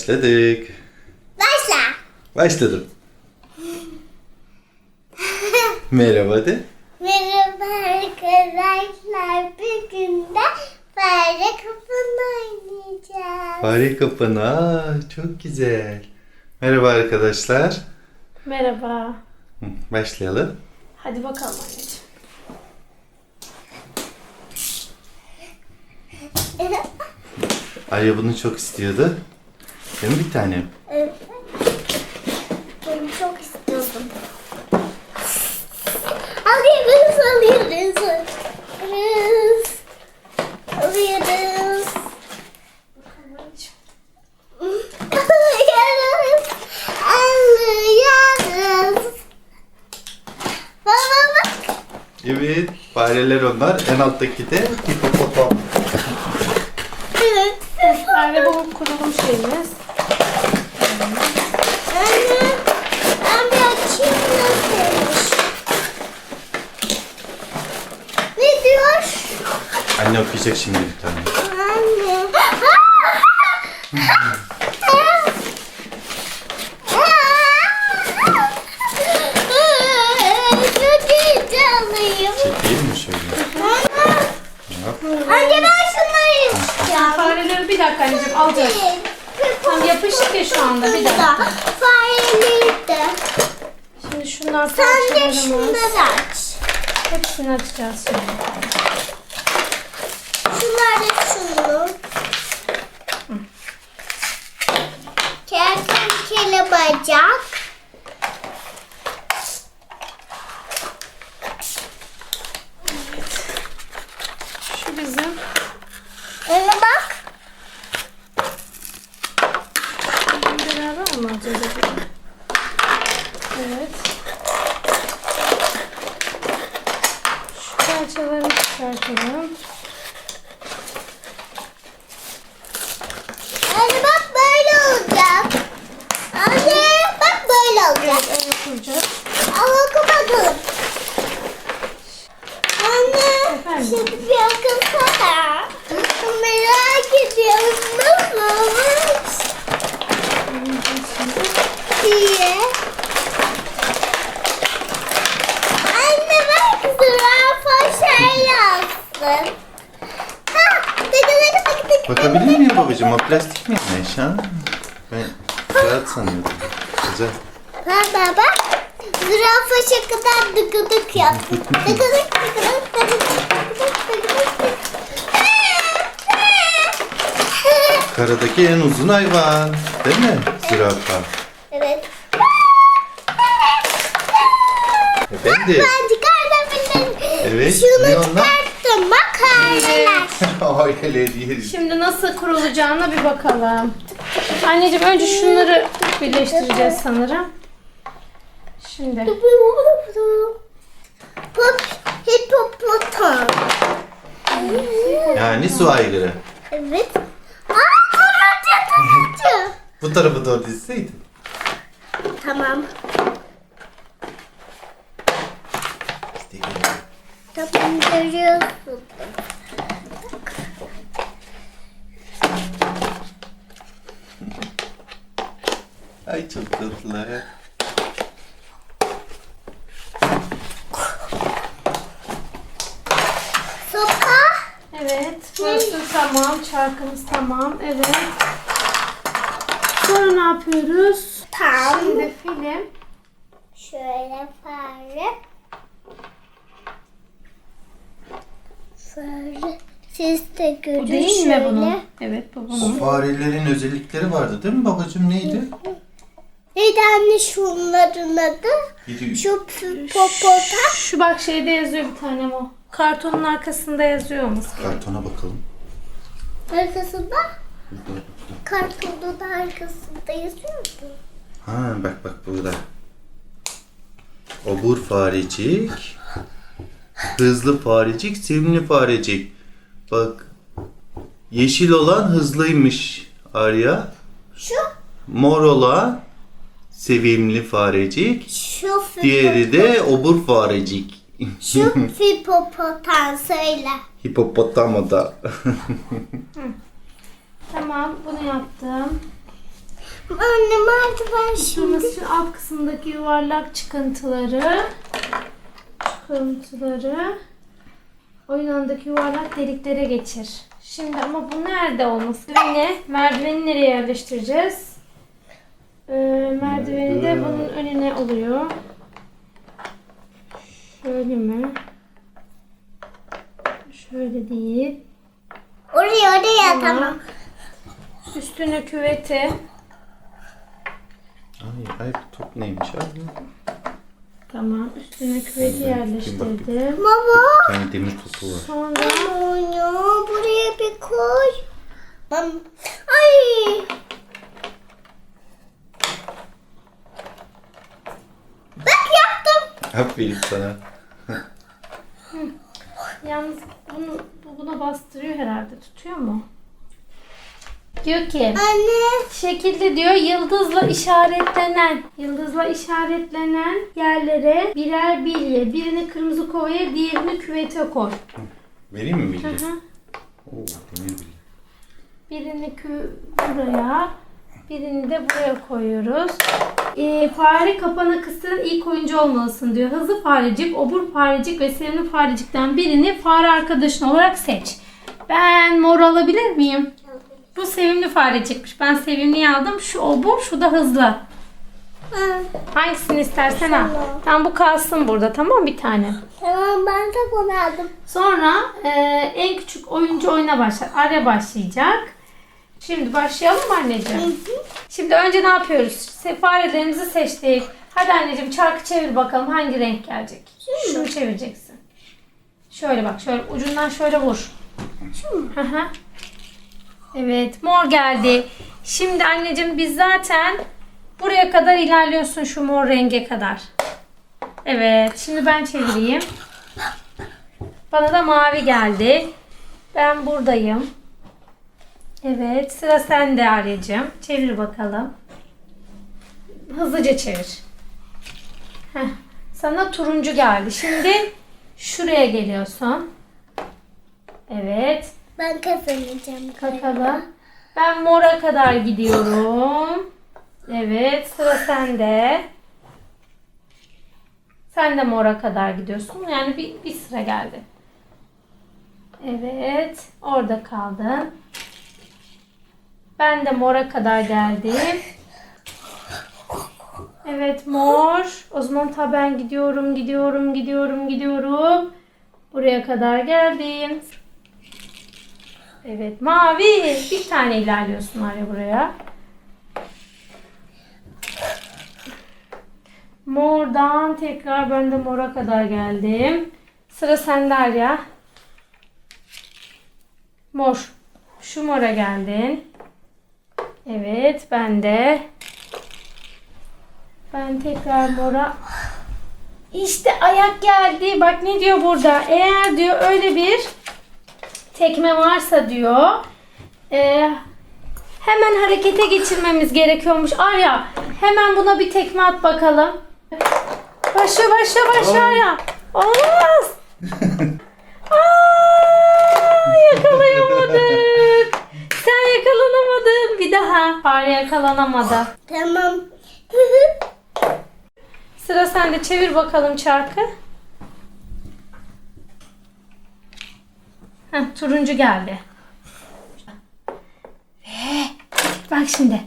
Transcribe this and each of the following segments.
Başladık. Başla. Başladım. Merhaba de. Merhaba arkadaşlar. Bugün de fare kapanı oynayacağız. Fare kapanı. Aa, çok güzel. Merhaba arkadaşlar. Merhaba. Başlayalım. Hadi bakalım anneciğim. Arya bunu çok istiyordu. Değil mi bir tanem? Evet. Ben çok istiyordum. Alıyoruz, alıyoruz. Alıyoruz. Alıyoruz. Alıyoruz. Alıyoruz. Baba bak. Evet. Fareler onlar. En alttaki de hipopotam. Evet. Anne bu kurulum şeyimiz. Anne, ben bir açayım nasılmış. Ne diyor? Anne okuyacak şimdi bir tane. Anne. Çok heyecanlıyım. Çekeyim mi şöyle? Yap. Anne ben şunları istiyorum. Fareleri bir dakika anneciğim alacağız. Tam yapışık ya şu anda bir dakika. Fareleri de. Şimdi şundan Sen de parçalarımız. şunları aç. Hepsini açacağız şimdi. Şunlar da şunu. Kertenkele bacak. Şu bizim. Ona bak. Beraber mi alacağız acaba? Evet. Şu parçaları çıkartalım. Anne bak böyle olacak. Anne bak böyle olacak. Evet öyle kuracağız. Al oku bakalım. Anne Efendim? şimdi bir okusana. Merak ediyorum nasıl olmuş diye. Anne bak zürafa şey Ha, tıkı. Bakabilir miyim babacığım? O plastik miymiş ha? Ben kağıt sanıyordum. Güzel. Baba bak. Zürafa şakadan dıkı dık yaptı. Dıkı dık dıkı dık dıkı dık dıkı dık dık. Karadaki en uzun hayvan. Değil mi? Zürafa. Evet. Efendim? Ben çıkartabilirim. Evet, Şunu ne Bak aileler. Değil. Şimdi nasıl kurulacağına bir bakalım. Anneciğim önce şunları birleştireceğiz sanırım. Şimdi. Pop, hipopotam. Yani su aygırı. Evet. Aa turuncu turuncu. Bu tarafı doğru dizseydin. Tamam. İşte geliyor. Tamam görüyorsun. Ay çok tatlı. Sopa. Evet. Burası tamam. Çarkımız tamam. Evet. Sonra ne yapıyoruz? Tam. Şimdi film. Şöyle fare. Fare. Siz de görün Bu değil şöyle. mi bunun? Evet bu O farelerin özellikleri vardı değil mi babacığım? Neydi? Neydi anne şunların adı? Şu hipopotam. Şu bak şeyde yazıyor bir tanem o. Kartonun arkasında yazıyor olması gerekiyor. kartona bakalım. Arkasında kartonun da arkasında yazıyor mu? Ha bak bak burada. Obur farecik. Hızlı farecik, sevimli farecik. Bak. Yeşil olan hızlıymış Arya. Şu Mor olan sevimli farecik. şu Diğeri de obur farecik. Şu hipopotam söyle. Hipopotamo da. Tamam bunu yaptım. Anne merdiven şimdi. Şurası alt kısımdaki yuvarlak çıkıntıları. Çıkıntıları. Oyun alanındaki yuvarlak deliklere geçir. Şimdi ama bu nerede olması? Yine merdiveni nereye yerleştireceğiz? Ee, merdiveni de bunun önüne oluyor. Şöyle mi? Şöyle değil. Oraya oraya tamam. Üstüne küveti. Ay, ay top neymiş abi? Tamam. Üstüne küveti yerleştirdim. Baba. Bir tane demir topu var. Sonra Onu buraya bir koy. Ben... Ay. Bak yaptım. Aferin sana. Yalnız bunu, bu buna bastırıyor herhalde. Tutuyor mu? Diyor ki Anne. şekilde diyor yıldızla işaretlenen yıldızla işaretlenen yerlere birer bilye. Birini kırmızı kovaya diğerini küvete koy. Vereyim mi bilgi? Hı hı. Oo, demir bilgi. Birini kü buraya, birini de buraya koyuyoruz. Ee, fare kapana kıstıran ilk oyuncu olmalısın diyor. Hızlı farecik, obur farecik ve sevimli farecikten birini fare arkadaşın olarak seç. Ben mor alabilir miyim? Bu sevimli farecikmiş. Ben sevimliyi aldım. Şu obur, şu da hızlı. Ha. Hangisini istersen al. Tamam. Bu kalsın burada tamam bir tane. Tamam ben de bunu aldım. Sonra e, en küçük oyuncu oyuna başlar. Arya başlayacak. Şimdi başlayalım mı anneciğim? Şimdi önce ne yapıyoruz? Farelerimizi seçtik. Hadi anneciğim çarkı çevir bakalım hangi renk gelecek. Şunu çevireceksin. Şöyle bak şöyle ucundan şöyle vur. Hı hı. Evet mor geldi. Şimdi anneciğim biz zaten buraya kadar ilerliyorsun şu mor renge kadar. Evet şimdi ben çevireyim. Bana da mavi geldi. Ben buradayım. Evet sıra sende Arya'cığım. Çevir bakalım. Hızlıca çevir. Heh, sana turuncu geldi. Şimdi şuraya geliyorsun. Evet. Ben kazanacağım. Bakalım. Ben mora kadar gidiyorum. Evet sıra sende. Sen de mora kadar gidiyorsun. Yani bir, bir sıra geldi. Evet. Orada kaldın. Ben de mora kadar geldim. Evet mor. O zaman ta ben gidiyorum, gidiyorum, gidiyorum, gidiyorum. Buraya kadar geldim. Evet mavi. Bir tane ilerliyorsun Arya buraya. Mordan tekrar ben de mora kadar geldim. Sıra sende Arya. Mor. Şu mora geldin. Evet ben de. Ben tekrar mora. İşte ayak geldi. Bak ne diyor burada. Eğer diyor öyle bir tekme varsa diyor. e, hemen harekete geçirmemiz gerekiyormuş. Arya hemen buna bir tekme at bakalım. Başla başla başla Arya. Olmaz. Aa, yakalayamadık. Sen yakalanamadın. Bir daha. Fare yakalanamadı. Tamam. Sıra sende. Çevir bakalım çarkı. Heh, turuncu geldi. Ve bak şimdi.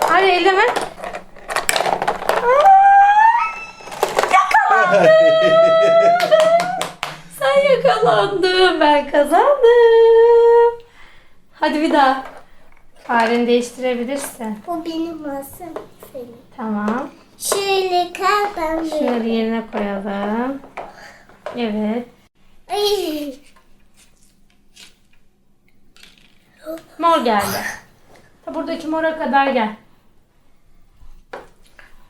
Hadi elleme. Sen yakalandın. Ben kazandım. Hadi bir daha. Fareni değiştirebilirsin. Bu benim masam. Senin. Tamam. Şöyle kal ben. Şöyle yerine koyalım. Evet. Ay. Mor geldi. Ta buradaki mora kadar gel.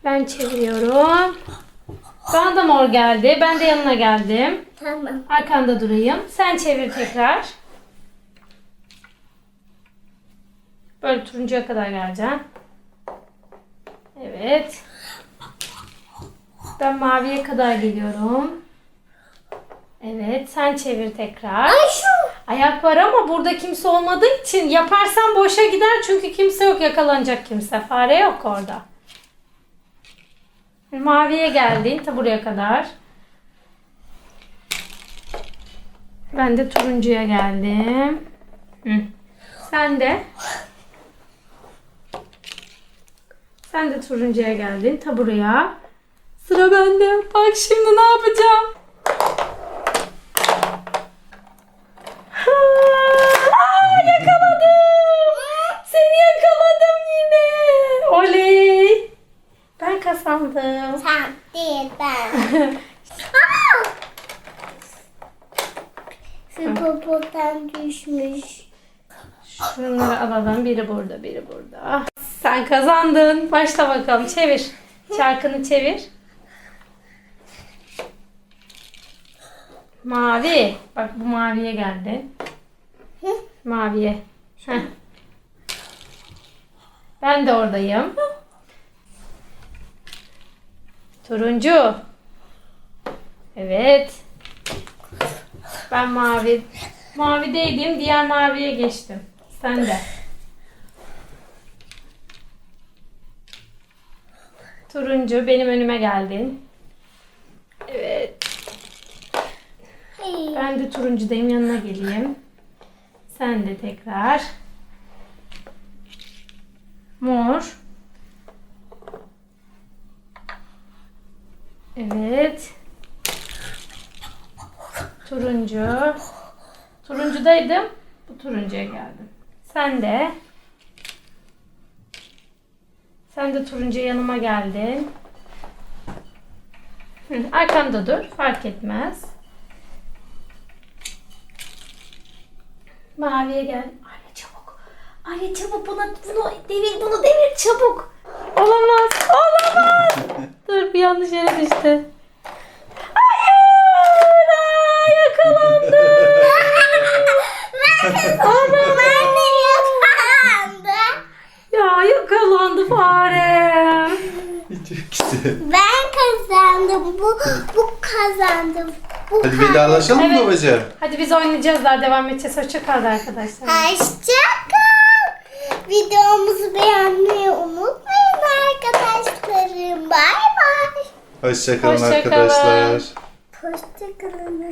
Ben çeviriyorum. Bana da mor geldi. Ben de yanına geldim. Tamam. Arkanda durayım. Sen çevir tekrar. Böyle turuncuya kadar geleceğim. Evet. Ben maviye kadar geliyorum. Evet, sen çevir tekrar. Ay şu. Ayak var ama burada kimse olmadığı için yaparsan boşa gider çünkü kimse yok yakalanacak kimse. Fare yok orada. Maviye geldin ta buraya kadar. Ben de turuncuya geldim. Hı. Sen de. Sen de turuncuya geldin ta buraya. Sıra bende. Bak şimdi ne yapacağım? Aa, yakaladım. Seni yakaladım yine. Oley. Ben kazandım. Sen değil ben. Aa! Hipopotam düşmüş. Şunları alalım. Biri burada, biri burada. Sen kazandın. Başla bakalım. Çevir. Çarkını çevir. Mavi. Bak bu maviye geldi. Maviye. Heh. Ben de oradayım. Turuncu. Evet. Ben mavi. Mavideydim. Diğer maviye geçtim. Sen de. Turuncu benim önüme geldin. Evet. Ben de turuncudayım yanına geleyim. Sen de tekrar. Mor. Evet. Turuncu. Turuncudaydım. Bu turuncuya geldim. Sen de. Sen de turuncuya yanıma geldin. Hı, arkamda dur. Fark etmez. Maviye gel. Arya çabuk. Arya çabuk buna bunu devir bunu devir çabuk. Olamaz. Olamaz. Dur bir yanlış yere düştü. Hayır. Aa, yakalandım. Ama ben de yakalandım. Ya fare. Ben kazandım. Bu bu kazandım. Bu Hadi vedalaşalım mı Evet. babacığım? Hadi biz oynayacağız daha devam edeceğiz. Hoşça kal arkadaşlar. Hoşçakal. Videomuzu beğenmeyi unutmayın arkadaşlarım. Bay bay. Hoşçakalın Hoşça kalın. arkadaşlar. Hoşçakalın.